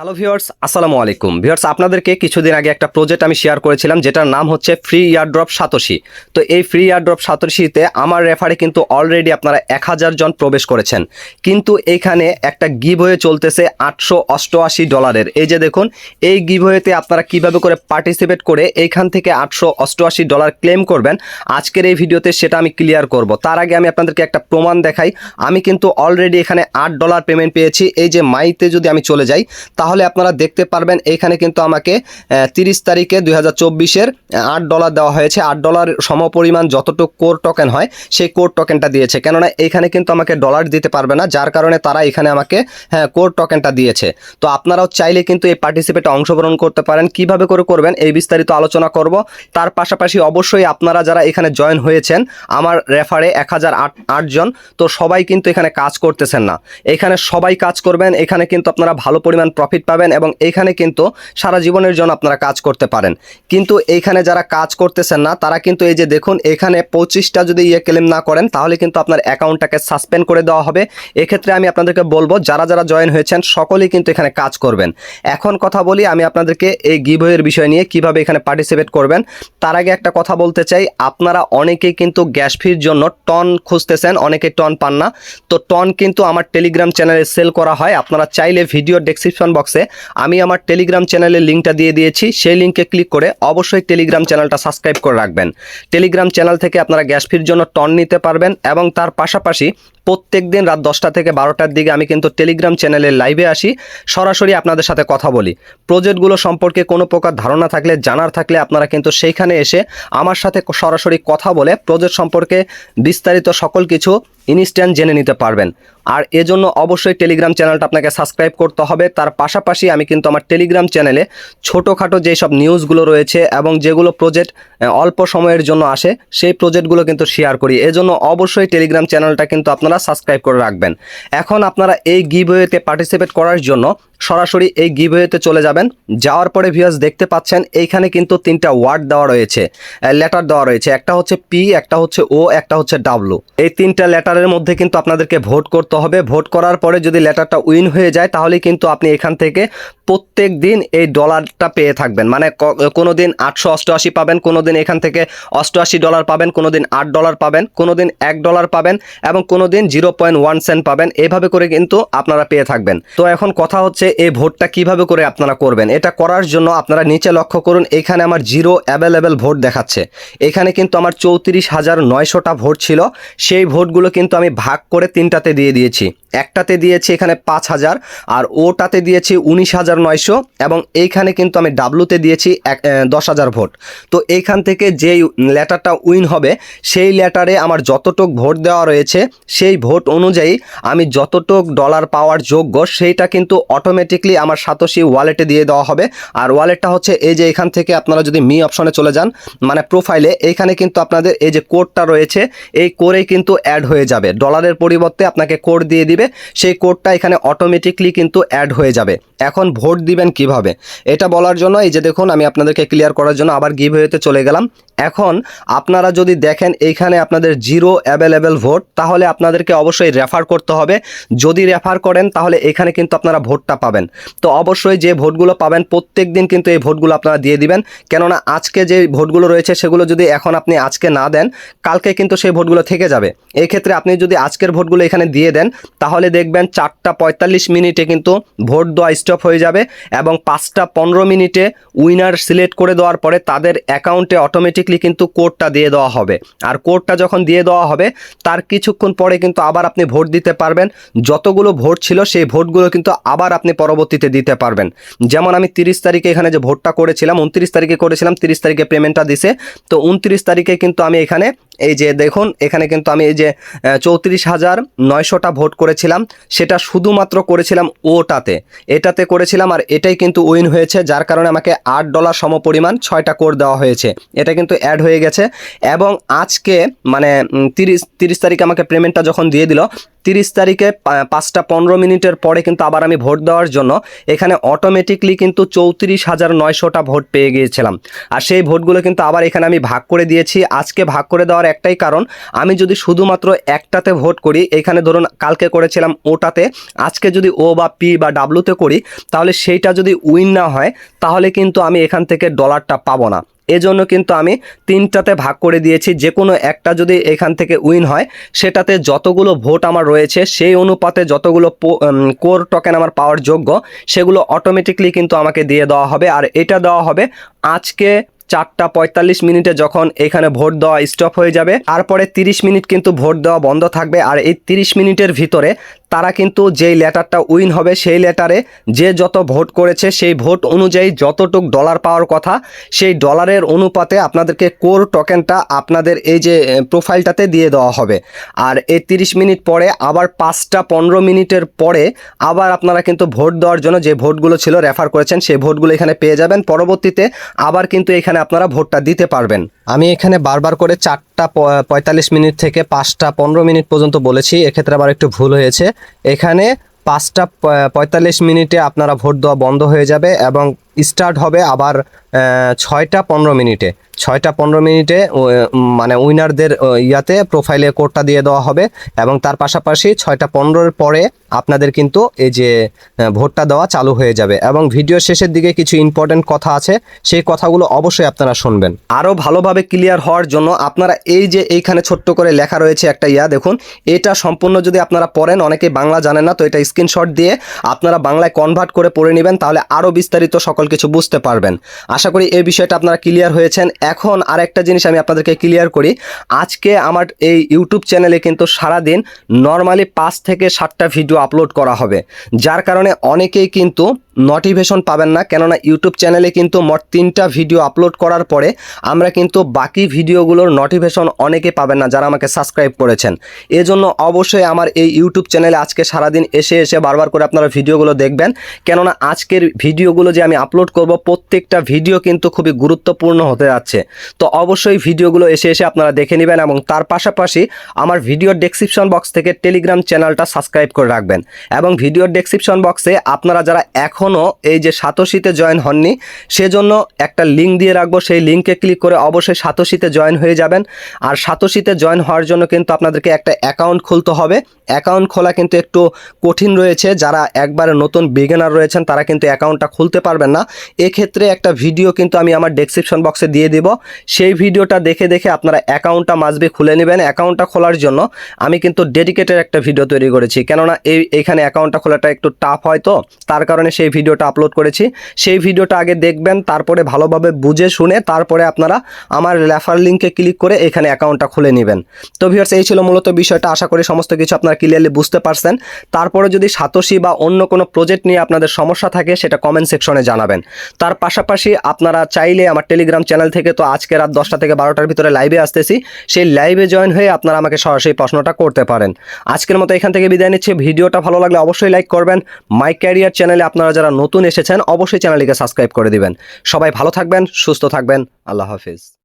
Hello viewers আসসালামু আলাইকুম। Viewers আপনাদেরকে কিছুদিন আগে একটা প্রজেক্ট আমি শেয়ার করেছিলাম, যেটার নাম হচ্ছে ফ্রি ইয়ারড্রপ সাতোশি তো এই ফ্রি ইয়ারড্রপ সাতোশিতে আমার রেফারে কিন্তু অলরেডি আপনারা এক হাজার জন প্রবেশ করেছেন। কিন্তু এইখানে একটা গিভ হয়ে চলতেছে আটশো অষ্টআশি ডলারের এই যে দেখুন, এই গিভ হয়েতে আপনারা কীভাবে করে পার্টিসিপেট করে এইখান থেকে আটশো অষ্টআশি ডলার ক্লেম করবেন, আজকের এই ভিডিওতে সেটা আমি ক্লিয়ার করব। তার আগে আমি আপনাদেরকে একটা প্রমাণ দেখাই। আমি কিন্তু অলরেডি এখানে আট ডলার পেমেন্ট পেয়েছি। এই যে মাইতে যদি আমি চলে যাই, তাহলে আপনারা দেখতে পারবেন, এইখানে কিন্তু আমাকে তিরিশ তারিখে দুই হাজার চব্বিশের আট ডলার দেওয়া হয়েছে। আট ডলার সমপরিমাণ যতটুকু কোর টোকেন হয়, সেই কোর টোকেনটা দিয়েছে। কেননা এইখানে কিন্তু আমাকে ডলার দিতে পারবে না, যার কারণে তারা এখানে আমাকে হ্যাঁ কোর টোকেনটা দিয়েছে। তো আপনারাও চাইলে কিন্তু এই পার্টিসিপেটে অংশগ্রহণ করতে পারেন। কীভাবে করে করবেন, এই বিস্তারিত আলোচনা করব। তার পাশাপাশি অবশ্যই আপনারা যারা এখানে জয়েন হয়েছেন, আমার রেফারে এক হাজার আট আটজন তো সবাই কিন্তু এখানে কাজ করতেছেন না। এখানে সবাই কাজ করবেন, এখানে কিন্তু আপনারা ভালো পরিমাণ প্রফিট পাবেন এবং এইখানে কিন্তু সারা জীবনের জন্য আপনারা কাজ করতে পারেন। কিন্তু এইখানে যারা কাজ করতেছেন না, তারা কিন্তু এই যে দেখুন, এখানে পঁচিশটা যদি ইয়ে ক্লেম না করেন, তাহলে কিন্তু আপনার অ্যাকাউন্টটাকে সাসপেন্ড করে দেওয়া হবে। এক্ষেত্রে আমি আপনাদেরকে বলব, যারা যারা জয়েন হয়েছেন, সকলেই কিন্তু এখানে কাজ করবেন। এখন কথা বলি, আমি আপনাদেরকে এই গিভওয়ের বিষয় নিয়ে কীভাবে এখানে পার্টিসিপেট করবেন। তার আগে একটা কথা বলতে চাই, আপনারা অনেকেই কিন্তু গ্যাস ফির জন্য টন খুঁজতেছেন অনেকে টন পান না। তো টন কিন্তু আমার টেলিগ্রাম চ্যানেলে সেল করা হয়। আপনারা চাইলে ভিডিও ডেসক্রিপশন বক্সে আমি আমার টেলিগ্রাম চ্যানেলের লিঙ্কটা দিয়ে দিয়েছি, সেই লিঙ্কে ক্লিক করে অবশ্যই টেলিগ্রাম চ্যানেলটা সাবস্ক্রাইব করে রাখবেন। টেলিগ্রাম চ্যানেল থেকে আপনারা গ্যাস ফির জন্য টন নিতে পারবেন এবং তার পাশাপাশি প্রত্যেক দিন রাত দশটা থেকে বারোটার দিকে আমি কিন্তু টেলিগ্রাম চ্যানেলে লাইভে আসি, সরাসরি আপনাদের সাথে কথা বলি। প্রজেক্টগুলো সম্পর্কে কোনো প্রকার ধারণা থাকলে, জানার থাকলে আপনারা কিন্তু সেইখানে এসে আমার সাথে সরাসরি কথা বলে প্রজেক্ট সম্পর্কে বিস্তারিত সকল কিছু ইনস্ট্যান্ট জেনে নিতে পারবেন। আর এজন্য অবশ্যই টেলিগ্রাম চ্যানেলটা আপনাকে সাবস্ক্রাইব করতে হবে। তার পাশাপাশি আমি কিন্তু আমার টেলিগ্রাম চ্যানেলে ছোটোখাটো যেসব নিউজগুলো রয়েছে এবং যেগুলো প্রজেক্ট অল্প সময়ের জন্য আসে, সেই প্রজেক্টগুলো কিন্তু শেয়ার করি। এজন্য অবশ্যই টেলিগ্রাম চ্যানেলটা কিন্তু আপনারা সাবস্ক্রাইব করে রাখবেন। এখন আপনারা এই গিভওয়েতে পার্টিসিপেট করার জন্য সরাসরি এই গিভওয়েতে চলে যাবেন। যাওয়ার পরে ভিউয়ার্স দেখতে পাচ্ছেন, এইখানে কিন্তু তিনটা ওয়ার্ড দেওয়া রয়েছে লেটার দেওয়া রয়েছে। একটা হচ্ছে পি একটা হচ্ছে ও একটা হচ্ছে ডাব্লু এই তিনটা লেটারের মধ্যে কিন্তু আপনাদেরকে ভোট করতে হবে। ভোট করার পরে যদি লেটারটা উইন হয়ে যায়, তাহলে কিন্তু আপনি এখান থেকে প্রত্যেক দিন এই ডলারটা পেয়ে থাকবেন। মানে কোনো দিন আটশো অষ্টআশি পাবেন কোনো দিন এখান থেকে অষ্টআশি ডলার পাবেন কোনো দিন আট ডলার পাবেন কোনো দিন এক ডলার পাবেন এবং কোনো দিন জিরো পয়েন্ট ওয়ান সেন্ট পাবেন। এভাবে করে কিন্তু আপনারা পেয়ে থাকবেন। তো এখন কথা হচ্ছে, এই ভোটটা কীভাবে করে আপনারা করবেন? এটা করার জন্য আপনারা নিচে লক্ষ্য করুন, এখানে আমার জিরো অ্যাভেলেবেল ভোট দেখাচ্ছে। এখানে কিন্তু আমার চৌত্রিশ হাজার নয়শোটা ভোট ছিল। সেই ভোটগুলো কিন্তু আমি ভাগ করে তিনটাতে দিয়ে দিয়েছি। একটাতে দিয়েছি এখানে পাঁচ হাজার, আর ওটাতে দিয়েছি উনিশ হাজার নয়শো, এবং এইখানে কিন্তু আমি ডাব্লুতে দিয়েছি এক দশ হাজার ভোট। তো এইখান থেকে যেই লেটারটা উইন হবে, সেই লেটারে আমার যতটুক ভোট দেওয়া রয়েছে, সেই ভোট অনুযায়ী আমি যতটুক ডলার পাওয়ার যোগ্য, সেইটা কিন্তু অটোমেটিকলি আমার সাতোশি ওয়ালেটে দিয়ে দেওয়া হবে। আর ওয়ালেটটা হচ্ছে এই যে এখান থেকে আপনারা যদি মি অপশনে চলে যান মানে প্রোফাইলে এইখানে কিন্তু আপনাদের এই যে কোডটা রয়েছে, এই কোডে কিন্তু অ্যাড হয়ে যাবে। ডলারের পরিবর্তে আপনাকে কোড দিয়ে দিবে সেই কোডটা এখানে অটোমেটিকলি কিন্তু অ্যাড হয়ে যাবে। এখন ভোট দিবেন কীভাবে? এটা বলার জন্য এই যে দেখুন, আমি আপনাদেরকে ক্লিয়ার করার জন্য আবার গিভ হয়েতে চলে গেলাম। এখন আপনারা যদি দেখেন এইখানে আপনাদের জিরো অ্যাভেলেবেল ভোট তাহলে আপনাদেরকে অবশ্যই রেফার করতে হবে। যদি রেফার করেন, তাহলে এখানে কিন্তু আপনারা ভোটটা পাবেন। তো অবশ্যই যে ভোটগুলো পাবেন প্রত্যেক দিন কিন্তু এই ভোটগুলো আপনারা দিয়ে দিবেন। কেননা আজকে যে ভোটগুলো রয়েছে, সেগুলো যদি এখন আপনি আজকে না দেন, কালকে কিন্তু সেই ভোটগুলো থেকে যাবে। এই ক্ষেত্রে আপনি যদি আজকের ভোটগুলো এখানে দিয়ে দেন, তাহলে দেখবেন চারটা পঁয়তাল্লিশ মিনিটে কিন্তু ভোট দেওয়া স্টপ হয়ে যাবে এবং পাঁচটা পনেরো মিনিটে উইনার সিলেক্ট করে দেওয়ার পরে তাদের অ্যাকাউন্টে অটোমেটিকলি কিন্তু কোডটা দিয়ে দেওয়া হবে। আর কোডটা যখন দিয়ে দেওয়া হবে, তার কিছুক্ষণ পরে কিন্তু আবার আপনি ভোট দিতে পারবেন। যতগুলো ভোট ছিল, সেই ভোটগুলো কিন্তু আবার আপনি পরবর্তীতে দিতে পারবেন। যেমন আমি তিরিশ তারিখে এখানে যে ভোটটা করেছিলাম, উনত্রিশ তারিখে করেছিলাম, তিরিশ তারিখে পেমেন্টটা দিছে। তো উনত্রিশ তারিখে কিন্তু আমি এখানে, এই যে দেখুন, এখানে কিন্তু আমি এই যে চৌত্রিশ হাজার নয়শোটা ভোট করেছিলাম, সেটা শুধুমাত্র করেছিলাম ওটাতে। এটাতে করেছিলাম আর এটাই কিন্তু উইন হয়েছে, যার কারণে আমাকে আট ডলার সমপরিমাণ ছয়টা কোড দেওয়া হয়েছে। এটা কিন্তু অ্যাড হয়ে গেছে এবং আজকে মানে তিরিশ তিরিশ তারিখে আমাকে পেমেন্টটা যখন দিয়ে দিল তিরিশ তারিখে পাঁচটা পনেরো মিনিটের পরে কিন্তু আবার আমি ভোট দেওয়ার জন্য এখানে অটোমেটিকলি কিন্তু চৌত্রিশ হাজার নয়শোটা ভোট পেয়ে গিয়েছিলাম। আর সেই ভোটগুলো কিন্তু আবার এখানে আমি ভাগ করে দিয়েছি। আজকে ভাগ করে দেওয়ার একটাই কারণ, আমি যদি শুধুমাত্র একটাতে ভোট করি, এখানে ধরুন কালকে করেছিলাম ওটাতে, আজকে যদি ও বা পি বা ডাব্লুতে করি, তাহলে সেইটা যদি উইন না হয়, তাহলে কিন্তু আমি এখান থেকে ডলারটা পাবো না। এজন্য কিন্তু আমি তিনটাতে ভাগ করে দিয়েছি। যে কোনো একটা যদি এখান থেকে উইন হয়, সেটাতে যতগুলো ভোট আমার রয়েছে, সেই অনুপাতে যতগুলো কোর টোকেন আমার পাওয়ার যোগ্য, সেগুলো অটোমেটিকলি কিন্তু আমাকে দিয়ে দেওয়া হবে। আর এটা দেওয়া হবে আজকে চারটা পঁয়তাল্লিশ মিনিটে যখন এখানে ভোট দেওয়া স্টপ হয়ে যাবে। তারপরে তিরিশ মিনিট কিন্তু ভোট দেওয়া বন্ধ থাকবে। আর এই তিরিশ মিনিটের ভিতরে তারা কিন্তু যেই লেটারটা উইন হবে সেই লেটারে যে যত ভোট করেছে সেই ভোট অনুযায়ী যতটুক ডলার পাওয়ার কথা, সেই ডলারের অনুপাতে আপনাদেরকে কোর টোকেনটা আপনাদের এই যে প্রোফাইলটাতে দিয়ে দেওয়া হবে। আর এই তিরিশ মিনিট পরে আবার পাঁচটা পনেরো মিনিটের পরে আবার আপনারা কিন্তু ভোট দেওয়ার জন্য যে ভোটগুলো ছিল রেফার করেছেন সেই ভোটগুলো এখানে পেয়ে যাবেন। পরবর্তীতে আবার কিন্তু এখানে আপনারা ভোটটা দিতে পারবেন। আমি এখানে বারবার করে চারটা পঁয়তাল্লিশ মিনিট থেকে পাঁচটা পনেরো মিনিট পর্যন্ত বলেছি, এক্ষেত্রে আবার একটু ভুল হয়েছে। এখানে পাঁচটা পঁয়তাল্লিশ মিনিটে আপনারা ভোট দেওয়া বন্ধ হয়ে যাবে এবং স্টার্ট হবে আবার ছয়টা পনেরো মিনিটে। ছয়টা পনেরো মিনিটে মানে উইনারদের ইয়াতে প্রোফাইলে কোডটা দিয়ে দেওয়া হবে এবং তার পাশাপাশি ছয়টা পনেরোর পরে আপনাদের কিন্তু এই যে ভোটটা দেওয়া চালু হয়ে যাবে এবং ভিডিও শেষের দিকে কিছু ইম্পর্টেন্ট কথা আছে, সেই কথাগুলো অবশ্যই আপনারা শুনবেন। আরও ভালোভাবে ক্লিয়ার হওয়ার জন্য আপনারা এই যে এইখানে ছোট্ট করে লেখা রয়েছে একটা ইয়া, দেখুন, এটা সম্পূর্ণ যদি আপনারা পড়েন অনেকে বাংলা জানেন না, তো এটা স্ক্রিনশট দিয়ে আপনারা বাংলায় কনভার্ট করে পড়ে নেবেন, তাহলে আরও বিস্তারিত সকল কিছু বুঝতে পারবেন। আশা করি এই বিষয়টা আপনারা ক্লিয়ার হয়েছেন। এখন আরেকটা জিনিস আমি আপনাদেরকে ক্লিয়ার করি। আজকে আমার এই ইউটিউব চ্যানেলে কিন্তু সারাদিন নর্মালি পাঁচ থেকে সাতটা ভিডিও আপলোড করা হবে। যার কারণে অনেকেই কিন্তু নোটিফিকেশন পাবেন না। কেননা ইউটিউব চ্যানেলে কিন্তু মোট তিনটা ভিডিও আপলোড করার পরে আমরা কিন্তু বাকি ভিডিওগুলোর নোটিফিকেশন অনেকে পাবেন না যারা আমাকে সাবস্ক্রাইব করেছেন। এজন্য অবশ্যই আমার এই ইউটিউব চ্যানেলে আজকে সারাদিন এসে এসে বারবার করে আপনারা ভিডিওগুলো দেখবেন। কেননা আজকের ভিডিওগুলো যে আমি আপলোড করব, প্রত্যেকটা ভিডিও কিন্তু খুবই গুরুত্বপূর্ণ হতে যাচ্ছে। তো অবশ্যই ভিডিওগুলো এসে এসে আপনারা দেখে নেবেন এবং তার পাশাপাশি আমার ভিডিওর ডেসক্রিপশন বক্স থেকে টেলিগ্রাম চ্যানেলটা সাবস্ক্রাইব করে রাখবেন। এবং ভিডিওর ডেসক্রিপশন বক্সে আপনারা যারা এখনও এই যে সাতশিতে জয়েন হননি, সেজন্য একটা লিঙ্ক দিয়ে রাখব। সেই লিঙ্কে ক্লিক করে অবশ্যই সাতশিতে জয়েন হয়ে যাবেন। আর সাতশিতে জয়েন হওয়ার জন্য কিন্তু আপনাদেরকে একটা অ্যাকাউন্ট খুলতে হবে। অ্যাকাউন্ট খোলা কিন্তু একটু কঠিন রয়েছে। যারা একবারে নতুন বিগেনার রয়েছেন, তারা কিন্তু অ্যাকাউন্টটা খুলতে পারবেন না। এক্ষেত্রে একটা ভিডিও কিন্তু আমি আমার ডেসক্রিপশন বক্সে দিয়ে দেব। সেই ভিডিওটা দেখে দেখে আপনারা অ্যাকাউন্টটা মাসবে খুলে নেবেন অ্যাকাউন্টটা খোলার জন্য। আমি কিন্তু ডেডিকেটেড একটা ভিডিও তৈরি করেছি। কেননা এই, এখানে অ্যাকাউন্টটা খোলাটা একটু টাফ হয় তো। তার কারণে সেই ভিডিওটা আপলোড করেছি, সেই ভিডিওটা আগে দেখবেন, তারপরে ভালোভাবে বুঝে শুনে তারপরে আপনারা আমার রেফার লিঙ্কে ক্লিক করে এখানে অ্যাকাউন্টটা খুলে নেবেন। তো ভিউয়ার্স এই ছিল মূলত বিষয়টা, আশা করি সমস্ত কিছু আপনারা ক্লিয়ারলি বুঝতে পারছেন। তারপরে যদি সাতোশি বা অন্য কোনো প্রজেক্ট নিয়ে আপনাদের সমস্যা থাকে, সেটা কমেন্ট সেকশনে জানাবেন। তার পাশাপাশি আপনারা চাইলে আমার টেলিগ্রাম চ্যানেল থেকে তো আজকে রাত দশটা থেকে বারোটার ভিতরে লাইভে আসতেছি, সেই লাইভে জয়েন হয়ে আপনারা আমাকে সরাসরি প্রশ্নটা করতে পারেন। আজকের মতো এখান থেকে বিদায় নিচ্ছি। ভিডিওটা ভালো লাগলে অবশ্যই লাইক করবেন। মাই ক্যারিয়ার চ্যানেলে আপনারা যারা নতুন এসেছেন, অবশ্যই চ্যানেলটিকে সাবস্ক্রাইব করে দিবেন। সবাই ভালো থাকবেন, সুস্থ থাকবেন, আল্লাহ হাফিজ।